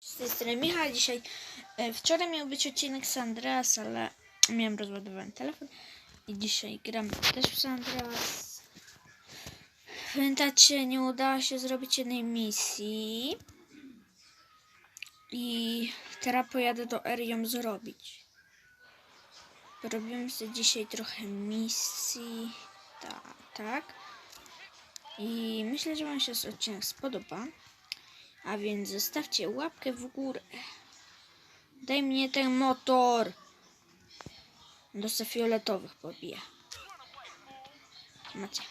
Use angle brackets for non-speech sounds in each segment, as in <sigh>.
Z tej strony Michał. Dzisiaj, e, wczoraj miał być odcinek z Andreas, ale miałem rozładowany telefon. I dzisiaj gram też w San. Pamiętacie, nie udało się zrobić jednej misji. I teraz pojadę do R ją zrobić. Robimy sobie dzisiaj trochę misji. Tak, tak. I myślę, że Wam się odcinek spodoba. A więc zostawcie łapkę w górę. Daj mnie ten motor. Do fioletowych pobija. Macie.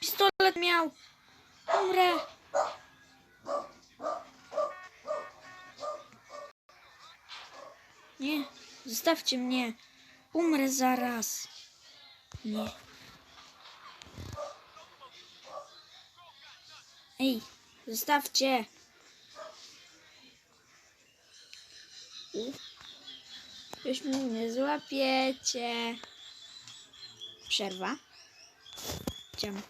Pistolet miał. Umrę. Nie. Zostawcie mnie. Umrę zaraz. Nie. Ej, zostawcie. Już mnie nie złapiecie. Przerwa. Chciałam.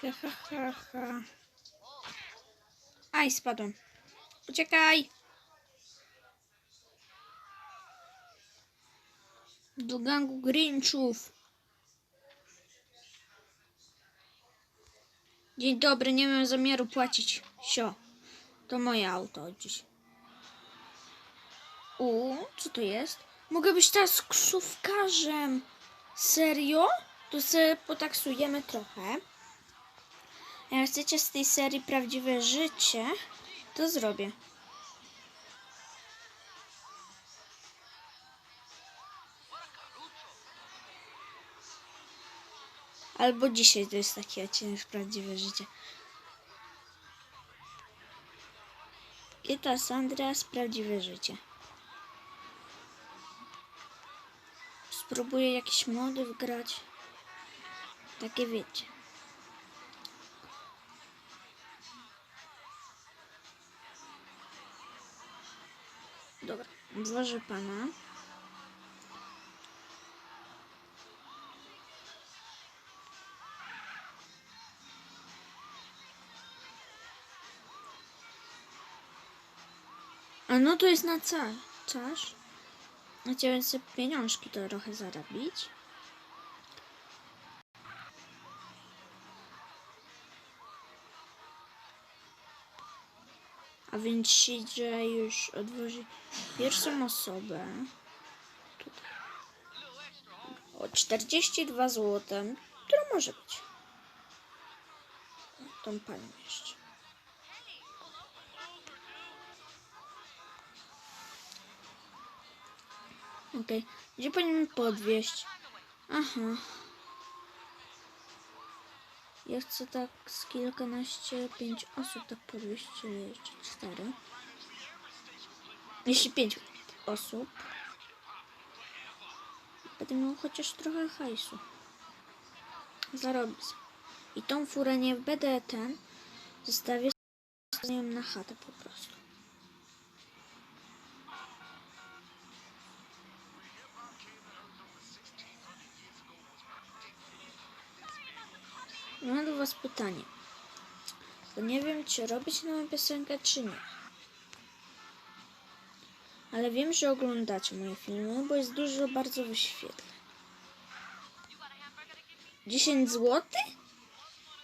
Ha, ha, ha, ha. Aj, spadłem. Uciekaj! Do gangu Grinchów. Dzień dobry, nie mam zamiaru płacić. Sio. To moje auto dziś. U, co to jest? Mogę być teraz ksówkarzem. Serio? To sobie potaksujemy trochę. Jak chcecie z tej serii prawdziwe życie, to zrobię. Albo dzisiaj to jest taki odcinek prawdziwe życie. I to Sandra z prawdziwe życie. Spróbuję jakieś mody wgrać. Takie wiecie. Dobra, włożę pana. A no to jest na ca cash. Chciałem sobie pieniążki to trochę zarobić. A więc Sidże już odwozi pierwszą osobę. Tutaj. O 42 zł, która może być. Tą panią jeszcze. Okej, gdzie powinien podwieźć? Aha. Ja chcę tak z kilkanaście, pięć osób tak podwieźć, czyli jeszcze cztery. Jeśli pięć osób. Będę miał chociaż trochę hajsu. Zarobię. I tą furę nie będę ten. Zostawię na chatę po prostu. Was pytanie. Bo nie wiem, czy robić nową piosenkę, czy nie. Ale wiem, że oglądacie moje filmy, bo jest dużo bardzo wyświetleń. 10 zł?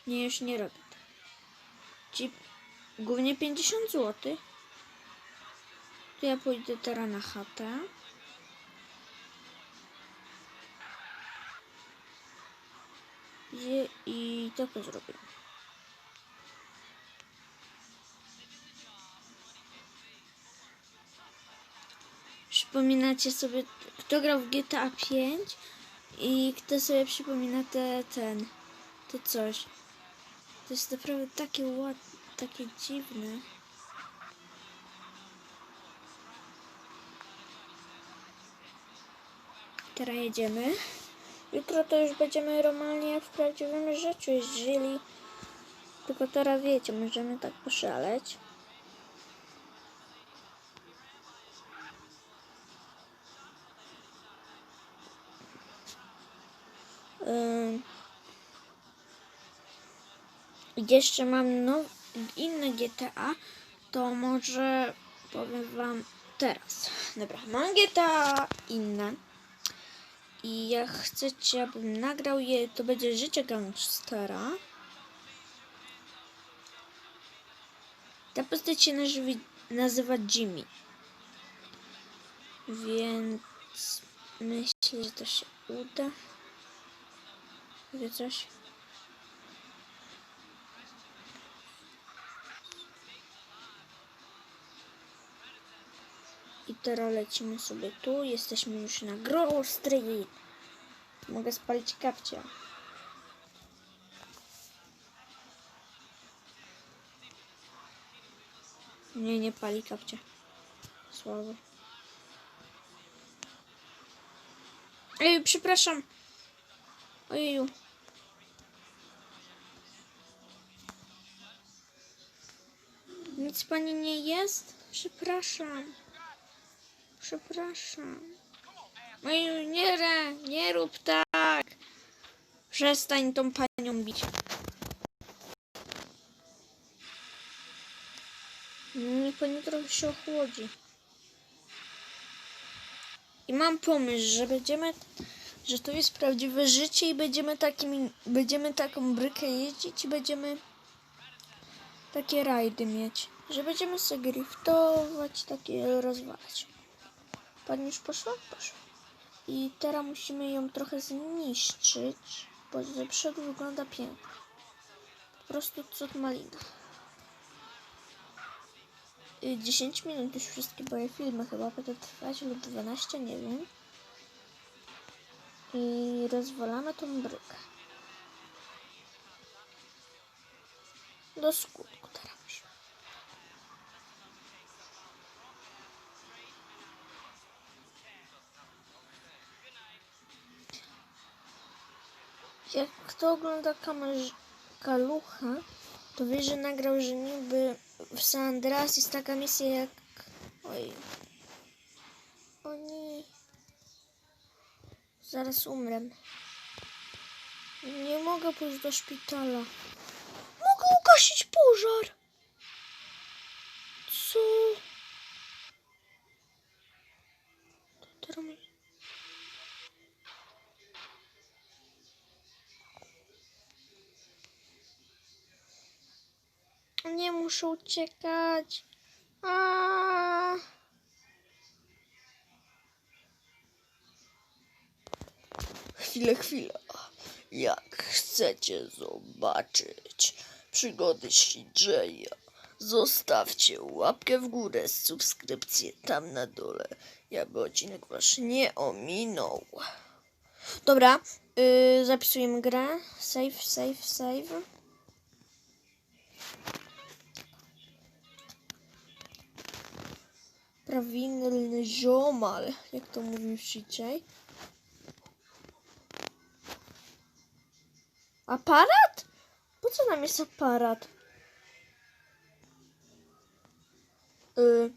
Nie, już nie robię tak. Ci głównie 50 zł. To ja pójdę teraz na chatę. I, i tak to zrobię. Przypominacie sobie, kto grał w GTA 5 i kto sobie przypomina te, ten, to coś. To jest naprawdę takie ładne, takie dziwne. Teraz jedziemy. Jutro to już będziemy normalnie jak w prawdziwym życiu jeździli. Tylko teraz wiecie, możemy tak poszaleć. Ym, jeszcze mam no, inne GTA, to może powiem wam teraz. Dobra, mam GTA inne. I jak chcecie, abym nagrał je, to będzie życie gangstera. Ta postać się nazywa, Jimmy. Więc myślę, że to się uda. Wie coś? I teraz lecimy sobie tu. Jesteśmy już na Grove Street. Mogę spalić kapcia. Nie, nie pali kapcia. Słabo. Ej, przepraszam. Ojeju. Nic pani nie jest? Przepraszam. Przepraszam. Ojeju, nie, re, nie rób tak. Przestań tą panią bić. Nie pani trochę się ochłodzi. I mam pomysł, że będziemy, że to jest prawdziwe życie i będziemy takim, będziemy taką brykę jeździć i będziemy takie rajdy mieć. Że będziemy sobie griftować, takie rozwalać. Pani już poszła? Poszła. I teraz musimy ją trochę zniszczyć, bo z przodu wygląda pięknie. Po prostu cud malina. Y, 10 minut już wszystkie moje filmy chyba będą trwać lub 12, nie wiem. I rozwalamy tą brykę. Do skutku teraz kto ogląda Kalucha, to wie, że nagrał, że niby w San Andreas jest taka misja jak... Oj. O nie. Zaraz umrę. Nie mogę pójść do szpitala. Mogę ugasić pożar. Co? Muszę uciekać. A. Chwilę, chwilę. Jak chcecie zobaczyć przygody CJ'a, zostawcie łapkę w górę, subskrypcję tam na dole, aby odcinek wasz nie ominął. Dobra, yy, zapisujemy grę. Save, save, save. Prawilny ziomal, jak to mówił dzisiaj. Aparat? Po co nam jest aparat? Y.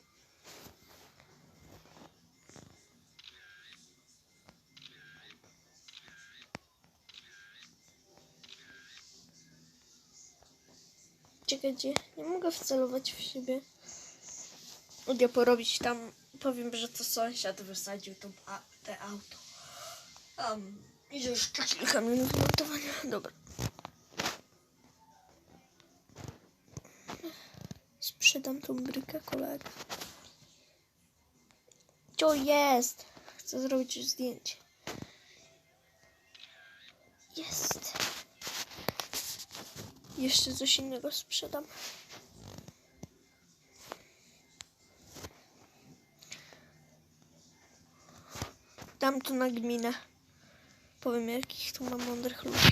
Czekajcie, nie mogę wcelować w siebie. Mogę porobić tam, powiem, że to sąsiad wysadził to, a, te auto. Um, idzie jeszcze kilka minut montowania. Dobra. Sprzedam tą brykę kolega. To jest! Chcę zrobić już zdjęcie. Jest. Jeszcze coś innego sprzedam. Dam to na gminę. Powiem, jakich tu mam mądrych ludzi.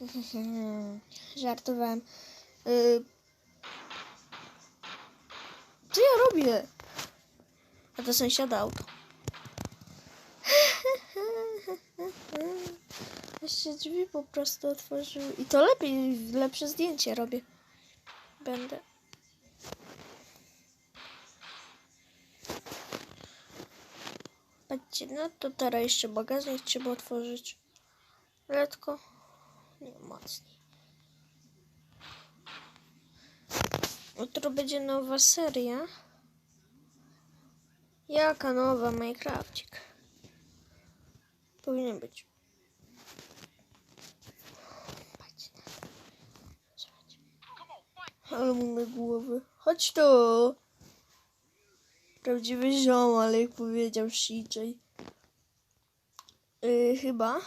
<laughs> Żartowałem. Y, co ja robię? A to sąsiada auto. <laughs> Jeszcze drzwi po prostu otworzył. I to lepiej, lepsze zdjęcie robię. Będę. Patrzcie, no to teraz jeszcze bagażnik trzeba otworzyć. Letko. Nie, mocniej. Jutro będzie nowa seria. Jaka nowa Minecrafcik? Powinien być. Ale mamy głowy. Chodź tu. Prawdziwy ziomal, jak powiedział CJ. Yy, chyba.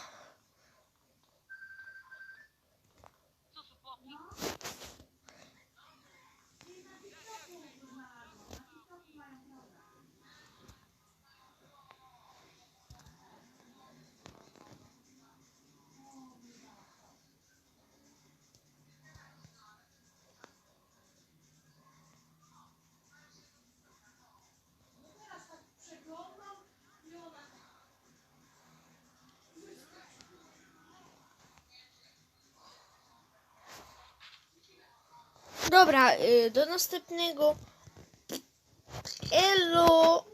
Dobra, y, do następnego. Elo!